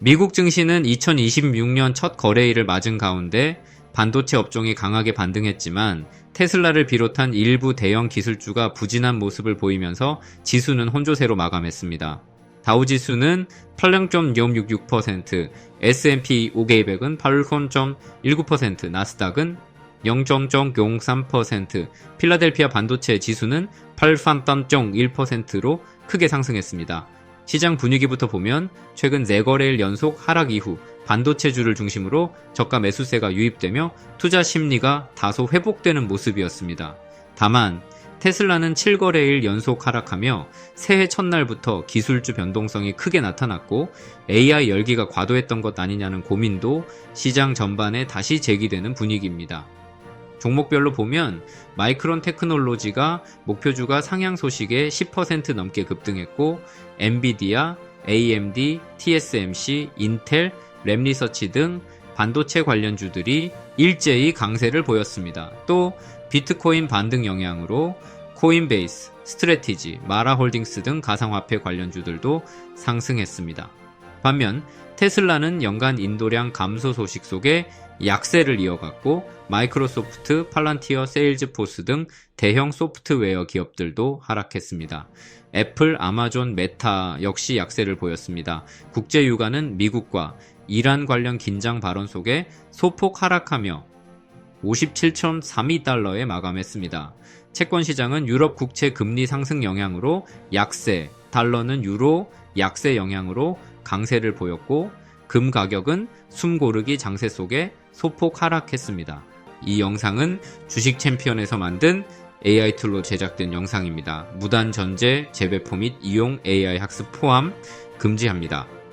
미국 증시는 2026년 첫 거래일을 맞은 가운데 반도체 업종이 강하게 반등했지만 테슬라를 비롯한 일부 대형 기술주가 부진한 모습을 보이면서 지수는 혼조세로 마감했습니다. 다우지수는 8.066%, S&P 500은 8.19%, 나스닥은 0.03%, 필라델피아 반도체 지수는 8.1%로 크게 상승했습니다. 시장 분위기부터 보면 최근 4거래일 연속 하락 이후 반도체주를 중심으로 저가 매수세가 유입되며 투자 심리가 다소 회복되는 모습이었습니다. 다만 테슬라는 7거래일 연속 하락하며 새해 첫날부터 기술주 변동성이 크게 나타났고 AI 열기가 과도했던 것 아니냐는 고민도 시장 전반에 다시 제기되는 분위기입니다. 종목별로 보면 마이크론 테크놀로지가 목표주가 상향 소식에 10% 넘게 급등했고 엔비디아, AMD, TSMC, 인텔, 램리서치 등 반도체 관련주들이 일제히 강세를 보였습니다. 또 비트코인 반등 영향으로 코인베이스, 스트레티지, 마라홀딩스 등 가상화폐 관련주들도 상승했습니다. 반면 테슬라는 연간 인도량 감소 소식 속에 약세를 이어갔고 마이크로소프트, 팔란티어, 세일즈포스 등 대형 소프트웨어 기업들도 하락했습니다. 애플, 아마존, 메타 역시 약세를 보였습니다. 국제 유가는 미국과 이란 관련 긴장 발언 속에 소폭 하락하며 57.32달러에 마감했습니다. 채권 시장은 유럽 국채 금리 상승 영향으로 약세, 달러는 유로 약세 영향으로 강세를 보였고 금 가격은 숨 고르기 장세 속에 소폭 하락했습니다. 이 영상은 주식 챔피언에서 만든 AI 툴로 제작된 영상입니다. 무단 전제, 재배포 및 이용 AI 학습 포함 금지합니다.